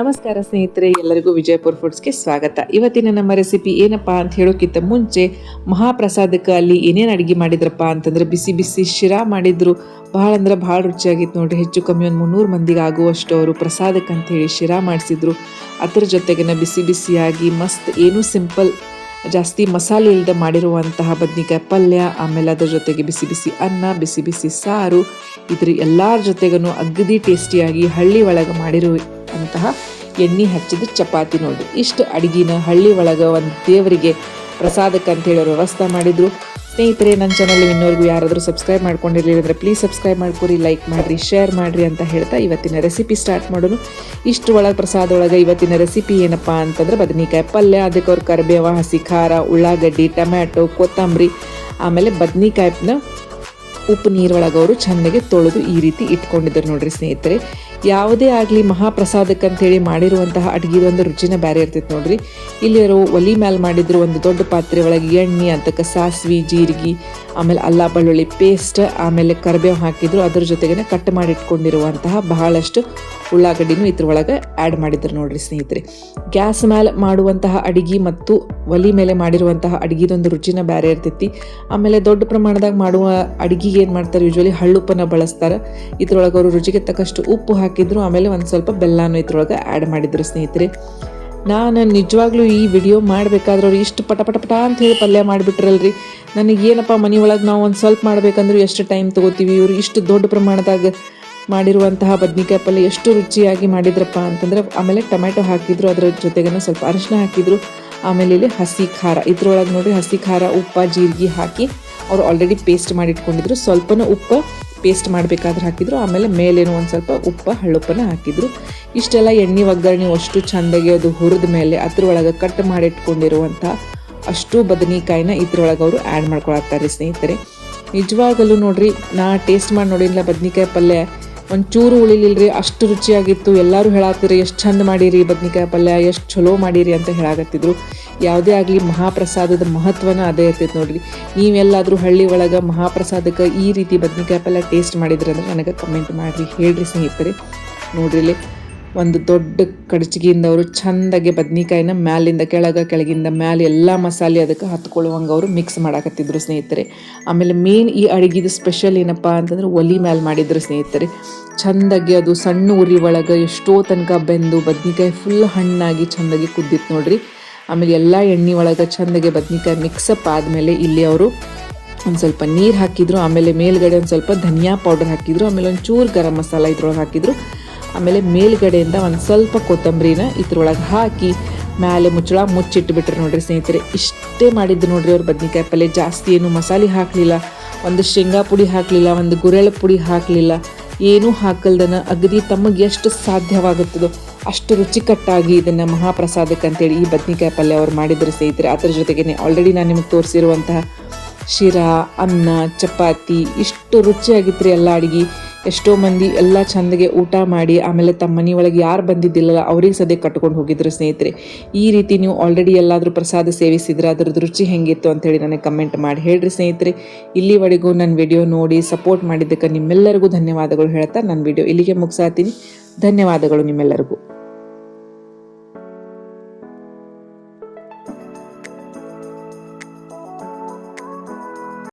ನಮಸ್ಕಾರ ಸ್ನೇಹಿತರೆ, ಎಲ್ಲರಿಗೂ ವಿಜಯಪುರ ಫುಡ್ಸ್ಗೆ ಸ್ವಾಗತ. ಇವತ್ತಿನ ನಮ್ಮ ರೆಸಿಪಿ ಏನಪ್ಪ ಅಂತ ಹೇಳೋಕ್ಕಿಂತ ಮುಂಚೆ ಮಹಾಪ್ರಸಾದಕ್ಕೆ ಅಲ್ಲಿ ಏನೇನು ಅಡುಗೆ ಮಾಡಿದ್ರಪ್ಪ ಅಂತಂದ್ರೆ ಬಿಸಿ ಬಿಸಿ ಶಿರಾ ಮಾಡಿದ್ರು. ಭಾಳ ಅಂದ್ರೆ ಭಾಳ ರುಚಿಯಾಗಿತ್ತು ನೋಡ್ರಿ, ಹೆಚ್ಚು ಕಮ್ಮಿ ಒಂದು ಮುನ್ನೂರು ಮಂದಿಗೆ ಆಗುವಷ್ಟು ಅವರು ಪ್ರಸಾದಕ್ಕೆ ಹೇಳಿ ಶಿರಾ ಮಾಡಿಸಿದ್ರು. ಅದ್ರ ಜೊತೆಗಿನ ಬಿಸಿ ಬಿಸಿಯಾಗಿ ಮಸ್ತ್ ಏನು ಸಿಂಪಲ್ ಜಾಸ್ತಿ ಮಸಾಲೆ ಇಲ್ಲದೆ ಮಾಡಿರುವಂತಹ ಬದ್ನಿಕಾಯಿ ಪಲ್ಯ, ಆಮೇಲೆ ಅದರ ಜೊತೆಗೆ ಬಿಸಿ ಬಿಸಿ ಅನ್ನ, ಬಿಸಿ ಬಿಸಿ ಸಾರು. ಇದ್ರ ಎಲ್ಲರ ಜೊತೆಗೂ ಅಗದಿ ಟೇಸ್ಟಿಯಾಗಿ ಹಳ್ಳಿ ಒಳಗೆ ಮಾಡಿರುವಂತಹ ಎಣ್ಣೆ ಹಚ್ಚಿದ ಚಪಾತಿ ನೋಡಿ. ಇಷ್ಟು ಅಡುಗೆನ ಹಳ್ಳಿ ಒಳಗೆ ಒಂದು ದೇವರಿಗೆ ಪ್ರಸಾದಕ್ಕೆ ಅಂತ ಹೇಳಿ ವ್ಯವಸ್ಥೆ ಮಾಡಿದರು. ಸ್ನೇಹಿತರೆ ನನ್ನ ಚಾನಲ್ ಇನ್ನೋರ್ಗೂ ಯಾರಾದರೂ ಸಬ್ಸ್ಕ್ರೈಬ್ ಮಾಡ್ಕೊಂಡಿರಲಿಲ್ಲ ಅಂದರೆ ಪ್ಲೀಸ್ ಸಬ್ಸ್ಕ್ರೈಬ್ ಮಾಡ್ಕೊರಿ ಲೈಕ್ ಮಾಡಿರಿ ಶೇರ್ ಮಾಡಿರಿ ಅಂತ ಹೇಳ್ತಾ ಇವತ್ತಿನ ರೆಸಿಪಿ ಸ್ಟಾರ್ಟ್ ಮಾಡೋಣ. ಇಷ್ಟು ಒಳಗೆ ಪ್ರಸಾದ ಒಳಗೆ ಇವತ್ತಿನ ರೆಸಿಪಿ ಏನಪ್ಪ ಅಂತಂದ್ರೆ ಬದನೆಕಾಯಿ ಪಲ್ಯ, ಅದಕ್ಕೆ ಅವ್ರು ಕರಿಬೇವ, ಹಸಿ ಖಾರ, ಉಳ್ಳಾಗಡ್ಡಿ, ಟೊಮ್ಯಾಟೊ, ಕೊತ್ತಂಬರಿ, ಆಮೇಲೆ ಬದ್ನಿಕಾಯಿನ ಉಪ್ಪು ನೀರೊಳಗೆ ಅವರು ಚೆನ್ನಾಗಿ ತೊಳೆದು ಈ ರೀತಿ ಇಟ್ಕೊಂಡಿದ್ದಾರೆ ನೋಡ್ರಿ ಸ್ನೇಹಿತರೆ. ಯಾವುದೇ ಆಗಲಿ ಮಹಾಪ್ರಸಾದಕ್ಕೆ ಅಂತೇಳಿ ಮಾಡಿರುವಂತಹ ಅಡುಗೆ ಒಂದು ರುಚಿನ ಬೇರೆ ಇರ್ತೈತೆ ನೋಡ್ರಿ. ಅವರು ಒಲಿ ಮ್ಯಾಲೆ ಮಾಡಿದ್ರು ಒಂದು ದೊಡ್ಡ ಪಾತ್ರೆ ಒಳಗೆ ಎಣ್ಣೆ ಅಂತಕ್ಕೆ ಸಾಸಿವೆ, ಜೀರಿಗೆ, ಆಮೇಲೆ ಅಲ್ಲ ಬೆಳ್ಳುಳ್ಳಿ ಪೇಸ್ಟ್, ಆಮೇಲೆ ಕರಿಬೇವು ಹಾಕಿದ್ರು. ಅದ್ರ ಜೊತೆಗೇನೆ ಕಟ್ ಮಾಡಿ ಇಟ್ಕೊಂಡಿರುವಂತಹ ಬಹಳಷ್ಟು ಉಳ್ಳಾಗಡ್ಡಿನೂ ಇದ್ರೊಳಗೆ ಆ್ಯಡ್ ಮಾಡಿದ್ರು ನೋಡ್ರಿ ಸ್ನೇಹಿತರೆ. ಗ್ಯಾಸ್ ಮೇಲೆ ಮಾಡುವಂತಹ ಅಡಿಗೆ ಮತ್ತು ಒಲಿ ಮೇಲೆ ಮಾಡಿರುವಂತಹ ಅಡಿಗೆದೊಂದು ರುಚಿನ ಬೇರೆ ಇರ್ತೈತಿ. ಆಮೇಲೆ ದೊಡ್ಡ ಪ್ರಮಾಣದಾಗ ಮಾಡುವ ಅಡಿಗೆಗೆ ಏನು ಮಾಡ್ತಾರೆ? ಯೂಶ್ವಲಿ ಹಳ್ಳುಪ್ಪನ್ನ ಬಳಸ್ತಾರೆ. ಇದ್ರೊಳಗೆ ಅವರು ರುಚಿಗೆ ತಕ್ಕಷ್ಟು ಉಪ್ಪು ಹಾಕಿದ್ರು, ಆಮೇಲೆ ಒಂದು ಸ್ವಲ್ಪ ಬೆಲ್ಲನೂ ಇದ್ರೊಳಗೆ ಆ್ಯಡ್ ಮಾಡಿದ್ರು ಸ್ನೇಹಿತರೆ. ನಾನು ನಿಜವಾಗ್ಲೂ ಈ ವಿಡಿಯೋ ಮಾಡಬೇಕಾದ್ರೆ ಅವ್ರು ಇಷ್ಟು ಪಟ ಪಟ ಪಟ ಅಂತ ಹೇಳಿ ಪಲ್ಯ ಮಾಡಿಬಿಟ್ರಲ್ರಿ. ನನಗೆ ಏನಪ್ಪ ಮನೆ ಒಳಗೆ ನಾವು ಒಂದು ಸ್ವಲ್ಪ ಮಾಡ್ಬೇಕಂದ್ರೆ ಎಷ್ಟು ಟೈಮ್ ತೊಗೋತೀವಿ? ಇವರು ಇಷ್ಟು ದೊಡ್ಡ ಪ್ರಮಾಣದಾಗ ಮಾಡಿರುವಂತಹ ಬದ್ನಿಕಾಯಿ ಪಲ್ಯ ಎಷ್ಟು ರುಚಿಯಾಗಿ ಮಾಡಿದ್ರಪ್ಪ ಅಂತಂದ್ರೆ, ಆಮೇಲೆ ಟೊಮ್ಯಾಟೊ ಹಾಕಿದ್ರು, ಅದರ ಜೊತೆಗೆನ ಸ್ವಲ್ಪ ಅರಿಶಿನ ಹಾಕಿದ್ರು. ಆಮೇಲೆ ಇಲ್ಲಿ ಹಸಿ ಖಾರ, ಇದ್ರೊಳಗೆ ನೋಡಿ ಹಸಿ ಖಾರ, ಉಪ್ಪ, ಜೀರಿಗೆ ಹಾಕಿ ಅವ್ರು ಆಲ್ರೆಡಿ ಪೇಸ್ಟ್ ಮಾಡಿ ಇಟ್ಕೊಂಡಿದ್ರು ಸ್ವಲ್ಪನೂ ಉಪ್ಪು ಪೇಸ್ಟ್ ಮಾಡಬೇಕಾದ್ರೆ ಹಾಕಿದ್ರು. ಆಮೇಲೆ ಮೇಲೇನು ಒಂದು ಸ್ವಲ್ಪ ಉಪ್ಪು ಹಳ್ಳುಪ್ಪನ ಹಾಕಿದ್ರು. ಇಷ್ಟೆಲ್ಲ ಎಣ್ಣೆ ಒಗ್ಗರಣೆ ಅಷ್ಟು ಚೆಂದಾಗಿ ಅದು ಹುರಿದ ಮೇಲೆ ಅದ್ರೊಳಗೆ ಕಟ್ ಮಾಡಿಟ್ಕೊಂಡಿರುವಂಥ ಅಷ್ಟು ಬದನೆಕಾಯಿನ ಇದ್ರೊಳಗೆ ಅವರು ಆ್ಯಡ್ ಮಾಡ್ಕೊಳತ್ತಾರೆ ಸ್ನೇಹಿತರೆ. ನಿಜವಾಗಲೂ ನೋಡ್ರಿ, ನಾ ಟೇಸ್ಟ್ ಮಾಡಿ ನೋಡಿಲ್ಲ ಬದ್ನಿಕಾಯಿ ಪಲ್ಯ ಒಂಚೂರು ಉಳಿಲಿಲ್ರಿ, ಅಷ್ಟು ರುಚಿಯಾಗಿತ್ತು. ಎಲ್ಲರೂ ಹೇಳತ್ತೀರಿ ಎಷ್ಟು ಚಂದ ಮಾಡಿರಿ ಬದ್ನಿಕಾಯಿ ಪಲ್ಯ, ಎಷ್ಟು ಚಲೋ ಮಾಡಿರಿ ಅಂತ ಹೇಳಾಕತ್ತಿದ್ರು. ಯಾವುದೇ ಆಗಲಿ ಮಹಾಪ್ರಸಾದದ ಮಹತ್ವನ ಅದೇ ಇರ್ತೈತೆ ನೋಡಿರಿ. ನೀವೆಲ್ಲಾದರೂ ಹಳ್ಳಿ ಒಳಗೆ ಮಹಾಪ್ರಸಾದಕ್ಕೆ ಈ ರೀತಿ ಬದ್ನಿಕಾಯಿ ಪಲ್ಯ ಟೇಸ್ಟ್ ಮಾಡಿದ್ರೆ ಅಂದ್ರೆ ನನಗೆ ಕಮೆಂಟ್ ಮಾಡಿರಿ, ಹೇಳ್ರಿ ಸ್ನೇಹಿತರೆ. ನೋಡ್ರಿ ಒಂದು ದೊಡ್ಡ ಕಡಚಿಗೆಯಿಂದ ಅವರು ಚಂದಾಗಿ ಬದ್ನಿಕಾಯಿನ ಮ್ಯಾಲಿಂದ, ಕೆಳಗೆ, ಕೆಳಗಿಂದ ಮ್ಯಾಲೆ ಎಲ್ಲ ಮಸಾಲೆ ಅದಕ್ಕೆ ಹತ್ಕೊಳ್ಳುವಂಗೆ ಅವರು ಮಿಕ್ಸ್ ಮಾಡಾಕತ್ತಿದ್ರು ಸ್ನೇಹಿತರೆ. ಆಮೇಲೆ ಮೇನ್ ಈ ಅಡುಗೆದು ಸ್ಪೆಷಲ್ ಏನಪ್ಪ ಅಂತಂದ್ರೆ ಒಲಿ ಮ್ಯಾಲೆ ಮಾಡಿದ್ರು ಸ್ನೇಹಿತರೆ. ಚಂದಾಗಿ ಅದು ಸಣ್ಣ ಉರಿ ಒಳಗೆ ಎಷ್ಟೋ ತನಕ ಬೆಂದು ಬದ್ನಿಕಾಯಿ ಫುಲ್ ಹಣ್ಣಾಗಿ ಚಂದಾಗಿ ಕುದ್ದಿತ್ತು ನೋಡ್ರಿ. ಆಮೇಲೆ ಎಲ್ಲ ಎಣ್ಣೆ ಒಳಗೆ ಚಂದಾಗಿ ಬದ್ನಿಕಾಯಿ ಮಿಕ್ಸಪ್ ಆದಮೇಲೆ ಇಲ್ಲಿ ಅವರು ಒಂದು ಸ್ವಲ್ಪ ನೀರು ಹಾಕಿದ್ರು. ಆಮೇಲೆ ಮೇಲ್ಗಡೆ ಒಂದು ಸ್ವಲ್ಪ ಧನಿಯಾ ಪೌಡರ್ ಹಾಕಿದ್ರು. ಆಮೇಲೆ ಒಂದು ಚೂರು ಗರಂ ಮಸಾಲ ಇದ್ರೊಳಗೆ ಹಾಕಿದ್ರು. ಆಮೇಲೆ ಮೇಲ್ಗಡೆಯಿಂದ ಒಂದು ಸ್ವಲ್ಪ ಕೊತ್ತಂಬರಿನ ಇದ್ರೊಳಗೆ ಹಾಕಿ ಮೇಲೆ ಮುಚ್ಚಳ ಮುಚ್ಚಿಟ್ಬಿಟ್ರೆ ನೋಡ್ರಿ ಸ್ನೇಹಿತರೆ, ಇಷ್ಟೇ ಮಾಡಿದ್ದು ನೋಡ್ರಿ ಅವ್ರು ಬದ್ನಿಕಾಯಿ ಪಲ್ಯ. ಜಾಸ್ತಿ ಏನು ಮಸಾಲೆ ಹಾಕಲಿಲ್ಲ, ಒಂದು ಶೇಂಗಾ ಪುಡಿ ಹಾಕಲಿಲ್ಲ, ಒಂದು ಗುರೆಳ ಪುಡಿ ಹಾಕಲಿಲ್ಲ, ಏನೂ ಹಾಕಲ್ದನ ಅಗದಿ ತಮಗೆ ಎಷ್ಟು ಸಾಧ್ಯವಾಗುತ್ತದೋ ಅಷ್ಟು ರುಚಿಕಟ್ಟಾಗಿ ಇದನ್ನು ಮಹಾಪ್ರಸಾದಕ್ಕೆ ಅಂತೇಳಿ ಈ ಬದ್ನಿಕಾಯಿ ಪಲ್ಯ ಅವ್ರು ಮಾಡಿದ್ರು ಸ್ನೇಹಿತರೆ. ಅದರ ಜೊತೆಗೆ ಆಲ್ರೆಡಿ ನಾನು ನಿಮಗೆ ತೋರಿಸಿರುವಂತಹ ಶಿರಾ, ಅನ್ನ, ಚಪಾತಿ, ಇಷ್ಟು ರುಚಿಯಾಗಿತ್ತು ಎಲ್ಲ ಅಡುಗೆ ಎಷ್ಟೋ ಮಂದಿ ಎಲ್ಲ ಚಂದಗೆ ಊಟ ಮಾಡಿ, ಆಮೇಲೆ ತಮ್ಮ ಮನೆಯೊಳಗೆ ಯಾರು ಬಂದಿದ್ದಿಲ್ಲ ಅವ್ರಿಗೆ ಸದ್ಯ ಕಟ್ಕೊಂಡು ಹೋಗಿದ್ರು ಸ್ನೇಹಿತರೆ. ಈ ರೀತಿ ನೀವು ಆಲ್ರೆಡಿ ಎಲ್ಲಾದರೂ ಪ್ರಸಾದ ಸೇವಿಸಿದ್ರೆ ಅದ್ರದ್ದು ರುಚಿ ಹೆಂಗಿತ್ತು ಅಂತೇಳಿ ನನಗೆ ಕಮೆಂಟ್ ಮಾಡಿ. ಹೇಳ್ರಿ ಸ್ನೇಹಿತರೆ, ಇಲ್ಲಿವರೆಗೂ ನನ್ನ ವಿಡಿಯೋ ನೋಡಿ ಸಪೋರ್ಟ್ ಮಾಡಿದ್ದಕ್ಕೆ ನಿಮ್ಮೆಲ್ಲರಿಗೂ ಧನ್ಯವಾದಗಳು ಹೇಳ್ತಾ ನನ್ನ ವಿಡಿಯೋ ಇಲ್ಲಿಗೆ ಮುಗಿಸಾತೀನಿ. ಧನ್ಯವಾದಗಳು ನಿಮ್ಮೆಲ್ಲರಿಗೂ.